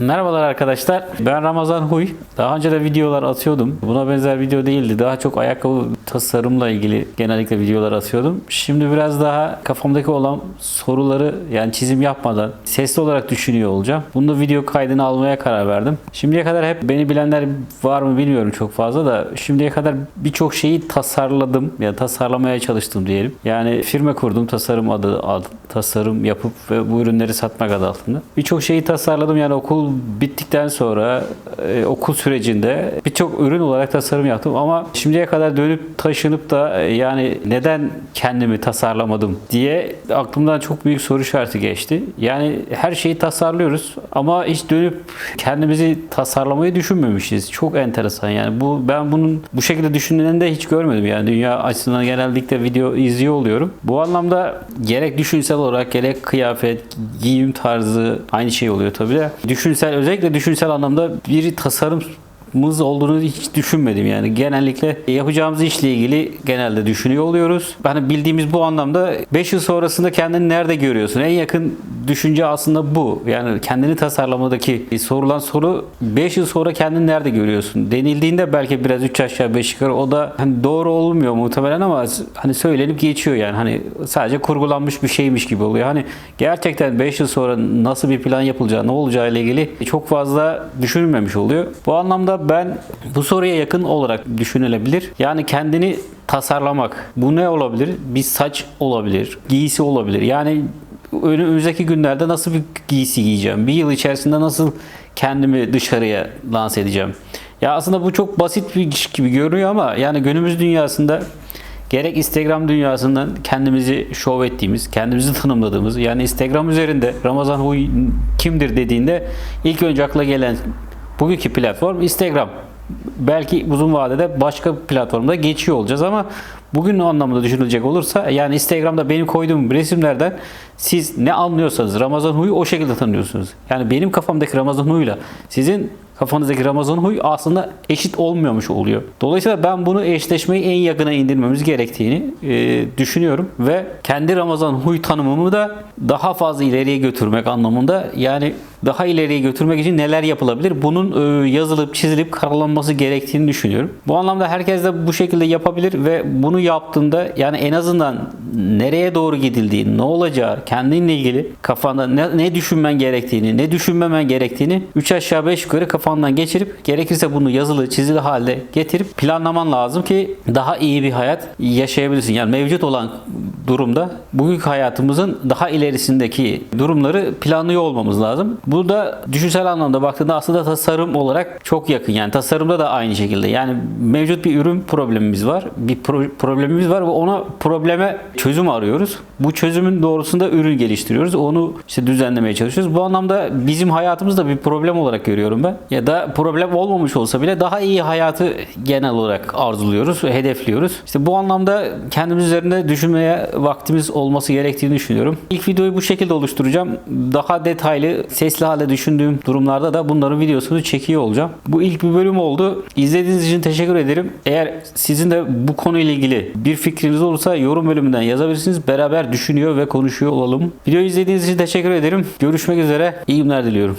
Merhabalar arkadaşlar. Ben Ramazan Huy. Daha önce de videolar atıyordum. Buna benzer video değildi. Daha çok ayakkabı tasarımla ilgili genellikle videolar atıyordum. Şimdi biraz daha kafamdaki olan soruları yani çizim yapmadan sesli olarak düşünüyor olacağım. Bunu video kaydını almaya karar verdim. Şimdiye kadar hep beni bilenler var mı bilmiyorum çok fazla da şimdiye kadar birçok şeyi tasarladım ya tasarlamaya çalıştım diyelim. Yani firma kurdum tasarım adı, adı tasarım yapıp ve bu ürünleri satmak adı altında. Birçok şeyi tasarladım yani okul bittikten sonra e, okul sürecinde birçok ürün olarak tasarım yaptım ama şimdiye kadar dönüp taşınıp da e, yani neden kendimi tasarlamadım diye aklımdan çok büyük soru işareti geçti. Yani her şeyi tasarlıyoruz ama hiç dönüp kendimizi tasarlamayı düşünmemişiz. Çok enteresan yani bu ben bunun bu şekilde düşünüleni de hiç görmedim yani dünya açısından genellikle video izliyor oluyorum. Bu anlamda gerek düşünsel olarak gerek kıyafet, giyim tarzı aynı şey oluyor tabii de. Düşünsel özellikle düşünsel anlamda bir tasarım mız olduğunu hiç düşünmedim yani. Genellikle yapacağımız işle ilgili genelde düşünüyor oluyoruz. Hani bildiğimiz bu anlamda 5 yıl sonrasında kendini nerede görüyorsun? En yakın düşünce aslında bu. Yani kendini tasarlamadaki sorulan soru 5 yıl sonra kendini nerede görüyorsun? Denildiğinde belki biraz 3 aşağı 5 yukarı o da hani doğru olmuyor muhtemelen ama hani söylenip geçiyor yani. Hani sadece kurgulanmış bir şeymiş gibi oluyor. Hani gerçekten 5 yıl sonra nasıl bir plan yapılacağı, ne olacağı ile ilgili çok fazla düşünülmemiş oluyor. Bu anlamda ben bu soruya yakın olarak düşünülebilir. Yani kendini tasarlamak. Bu ne olabilir? Bir saç olabilir, giysi olabilir. Yani önümüzdeki günlerde nasıl bir giysi giyeceğim? Bir yıl içerisinde nasıl kendimi dışarıya lanse edeceğim? Ya aslında bu çok basit bir iş gibi görünüyor ama yani günümüz dünyasında gerek Instagram dünyasından kendimizi şov ettiğimiz, kendimizi tanımladığımız yani Instagram üzerinde Ramazan Huy kimdir dediğinde ilk önce akla gelen bugünkü platform Instagram. Belki uzun vadede başka platformda geçiyor olacağız ama bugün anlamında düşünülecek olursa yani Instagram'da benim koyduğum resimlerden siz ne anlıyorsanız Ramazan Huy'u o şekilde tanıyorsunuz. Yani benim kafamdaki Ramazan Huy'la sizin kafanızdaki Ramazan Huy aslında eşit olmuyormuş oluyor. Dolayısıyla ben bunu eşleşmeyi en yakına indirmemiz gerektiğini e, düşünüyorum ve kendi Ramazan Huy tanımımı da daha fazla ileriye götürmek anlamında yani daha ileriye götürmek için neler yapılabilir? Bunun e, yazılıp çizilip karalanması gerektiğini düşünüyorum. Bu anlamda herkes de bu şekilde yapabilir ve bunu yaptığında yani en azından nereye doğru gidildiği, ne olacağı, kendinle ilgili kafanda ne, ne düşünmen gerektiğini, ne düşünmemen gerektiğini 3 aşağı 5 yukarı kafandan geçirip gerekirse bunu yazılı, çizili halde getirip planlaman lazım ki daha iyi bir hayat yaşayabilirsin. Yani mevcut olan durumda bugünkü hayatımızın daha ilerisindeki durumları planlıyor olmamız lazım. Bu da düşünsel anlamda baktığında aslında tasarım olarak çok yakın. Yani tasarımda da aynı şekilde. Yani mevcut bir ürün problemimiz var. Bir pro- problemimiz var ve ona probleme çözüm arıyoruz. Bu çözümün doğrusunda ürün geliştiriyoruz. Onu işte düzenlemeye çalışıyoruz. Bu anlamda bizim hayatımızda bir problem olarak görüyorum ben. Ya da problem olmamış olsa bile daha iyi hayatı genel olarak arzuluyoruz, hedefliyoruz. İşte bu anlamda kendimiz üzerinde düşünmeye vaktimiz olması gerektiğini düşünüyorum. İlk videoyu bu şekilde oluşturacağım. Daha detaylı sesli halde düşündüğüm durumlarda da bunların videosunu çekiyor olacağım. Bu ilk bir bölüm oldu. İzlediğiniz için teşekkür ederim. Eğer sizin de bu konuyla ilgili bir fikriniz olursa yorum bölümünden yazabilirsiniz. Beraber düşünüyor ve konuşuyor olalım. Videoyu izlediğiniz için teşekkür ederim. Görüşmek üzere. İyi günler diliyorum.